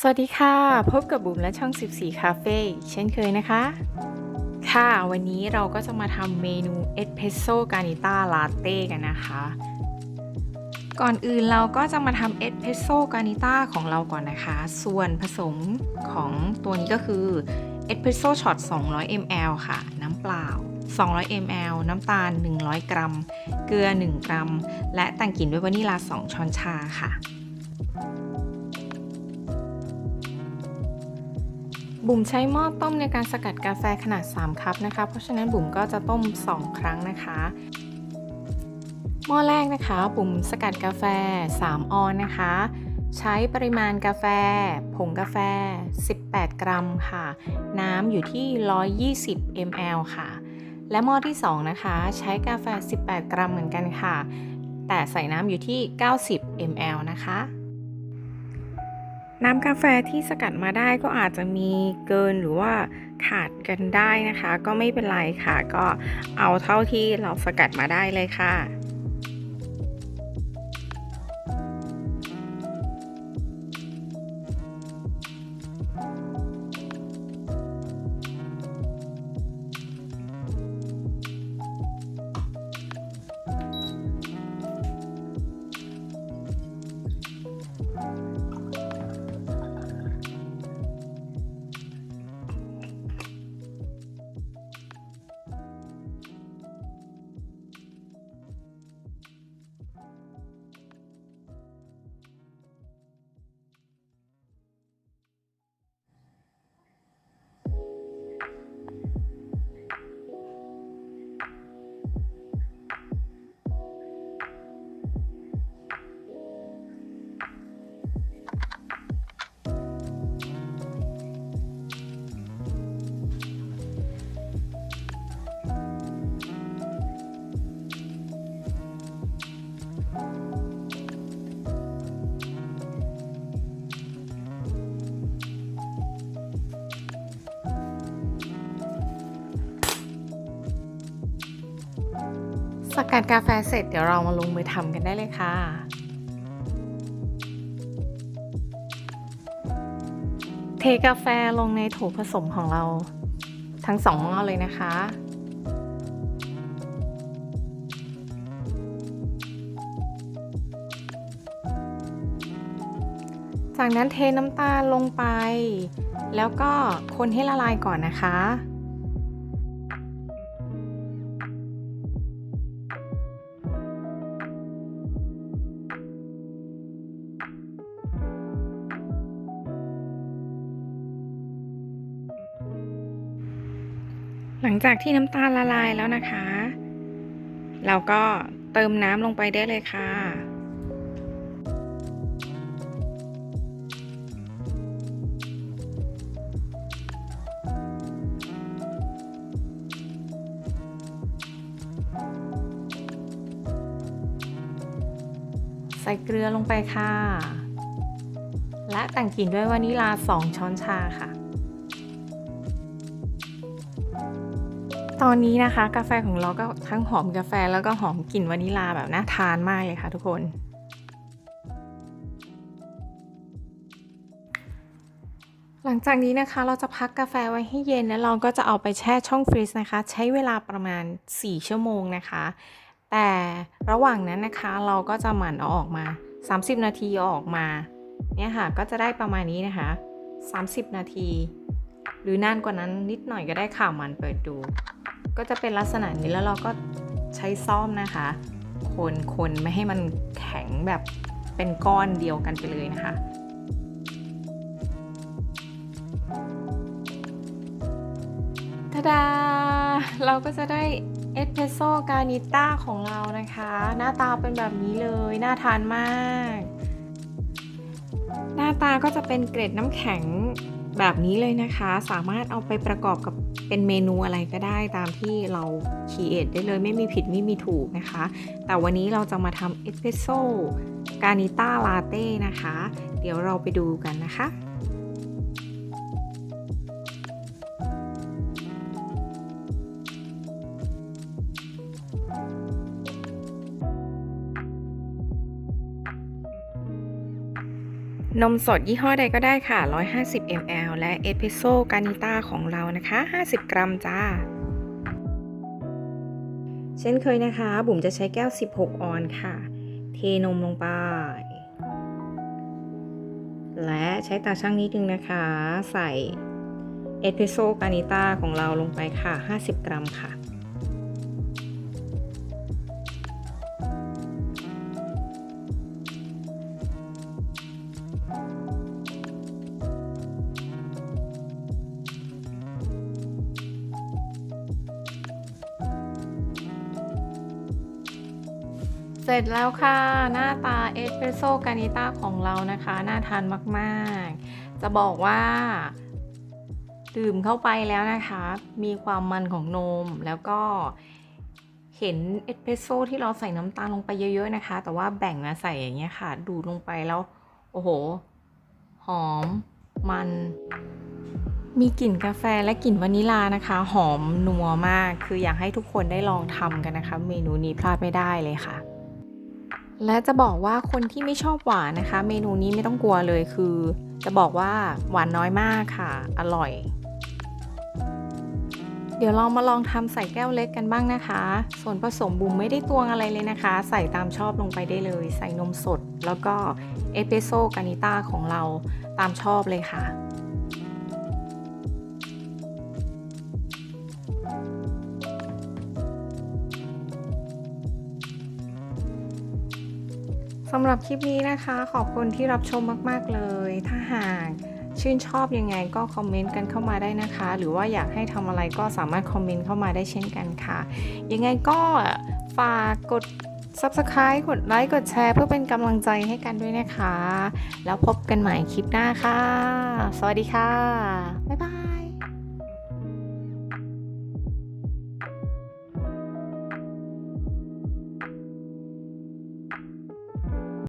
สวัสดีค่ะ พบกับบุ๋มและช่อง 14 คาเฟ่เช่นเคยนะคะ ค่ะวันนี้เราก็จะมาทำเมนูเอสเพรสโซ่กานิต้าลาเต้กันนะคะ ก่อนอื่นเราก็จะมาทำเอสเพรสโซ่กานิต้าของเราก่อนนะคะ ส่วนผสมของตัวนี้ก็คือเอสเพรสโซ่ช็อต 200 ml ค่ะ น้ำเปล่า 200 ml น้ำตาล 100 กรัม เกลือ 1 กรัม และแต่งกลิ่นด้วยวานิลา 2 ช้อนชาค่ะ บุ๋มใช้หม้อต้มในการสกัดกาแฟขนาด 3 คัพนะคะ เพราะฉะนั้นบุ๋มก็จะต้ม 2 ครั้งนะคะหม้อแรกนะคะบุ๋มสกัดกาแฟ 3 ออนนะคะ ใช้ปริมาณกาแฟ ผงกาแฟ 18 กรัมค่ะ น้ำอยู่ที่ 120 ml ค่ะ และหม้อที่ 2 นะคะ ใช้กาแฟ 18 กรัมเหมือนกันค่ะ แต่ใส่น้ำอยู่ที่ 90 ml นะคะ น้ำกาแฟที่สกัดมาได้ก็อาจจะมีเกินหรือว่าขาดกันได้นะคะ ก็ไม่เป็นไรค่ะ ก็เอาเท่าที่เราสกัดมาได้เลยค่ะ สกัดกาแฟเสร็จเดี๋ยวเรามาลงมือทำกันได้เลยค่ะเทกาแฟลงในโถผสมของเรา ทั้งสองหม้อเลยนะคะ จากนั้นเทน้ำตาลลงไป แล้วก็คนให้ละลายก่อนนะคะ หลังจากที่น้ำตาลละลายแล้วนะคะ เราก็เติมน้ำลงไปได้เลยค่ะใส่เกลือลงไปค่ะ และแต่งกลิ่นด้วยวานิลา 2 ช้อนชาค่ะ ตอนนี้นะคะ กาแฟของเราก็ทั้งหอมกาแฟแล้วก็หอมกลิ่นวานิลาแบบน่าทานมากเลยค่ะทุกคน หลังจากนี้นะคะเราจะพักกาแฟไว้ให้เย็นแล้วเราก็จะเอาไปแช่ช่องฟรีซนะคะ ใช้เวลาประมาณ 4 ชั่วโมงนะคะ แต่ระหว่างนั้นนะคะเราก็จะหมั่นเอาออกมา 30 นาทีอออกมาเนี่ยค่ะก็จะได้ประมาณนี้นะคะ 30 นาที หรือนานกว่านั้นนิดหน่อยก็ได้ข่าวมันเปิดดู ก็จะเป็นลักษณะนี้แล้วเราก็ใช้ซ่อมนะคะ คนคนไม่ให้มันแข็งแบบเป็นก้อนเดียวกันไปเลยนะคะทาดา เราก็จะได้เอสเพรสโซ่กานิต้าของเรานะคะ หน้าตาเป็นแบบนี้เลย น่าทานมาก หน้าตาก็จะเป็นเกร็ดน้ำแข็ง แบบนี้เลยนะคะ สามารถเอาไปประกอบกับเป็นเมนูอะไรก็ได้ตามที่เราคีเอทได้เลยไม่มีผิดไม่มีถูกนะคะ แต่วันนี้เราจะมาทำเอสเปรสโซ่กานิต้าลาเต้นะคะ เดี๋ยวเราไปดูกันนะคะ นมสดยี่ห้อใดก็ได้ค่ะ 150 ml และเอสเ e รสโซ่กานิต้าของเรานะคะ 50 กรัมจ้า เช่นเคยนะคะ บุ๋มจะใช้แก้ว 16 ออนค่ะ เทนมลงไป และใช้ตาช่างนิดนึงนะคะ ใส่เอสเ e รสโซ่กานิต้าของเราลงไปค่ะ 50 กรัมค่ะ เสร็จแล้วค่ะ หน้าตาเอสเปรสโซ่กานิต้าของเรานะคะ น่าทานมากๆ จะบอกว่า ดื่มเข้าไปแล้วนะคะ มีความมันของนมแล้วก็เห็นเอสเปรสโซ่ที่เราใส่น้ำตาลลงไปเยอะๆนะคะ แต่ว่าแบ่งมาใส่อย่างเงี้ยค่ะ ดูดลงไปแล้ว โอ้โห หอม มัน มีกลิ่นกาแฟและกลิ่นวานิลานะคะ หอมนัวมาก คืออยากให้ทุกคนได้ลองทำกันนะคะ เมนูนี้พลาดไม่ได้เลยค่ะ และจะบอกว่าคนที่ไม่ชอบหวานนะคะ เมนูนี้ไม่ต้องกลัวเลยคือ จะบอกว่าหวานน้อยมากค่ะ อร่อย เดี๋ยวเรามาลองทำใส่แก้วเล็กกันบ้างนะคะ ส่วนผสมบุมไม่ได้ตวงอะไรเลยนะคะ ใส่ตามชอบลงไปได้เลย ใส่นมสด แล้วก็เอสเปรสโซ่กานิต้าของเราตามชอบเลยค่ะำหรับคลิปนี้นะคะ ขอบคุณที่รับชมมาก ๆ เลย ถ้าหากชื่นชอบยังไงก็คอมเมนต์กันเข้ามาได้นะคะ หรือว่าอยากให้ทำอะไรก็สามารถคอมเมนต์เข้ามาได้เช่นกันค่ะ ยังไงก็ฝากกด Subscribe กดไลค์กดแชร์เพื่อเป็นกำลังใจให้กันด้วยนะคะ แล้วพบกันใหม่คลิปหน้าค่ะ สวัสดีค่ะ บ๊ายบาย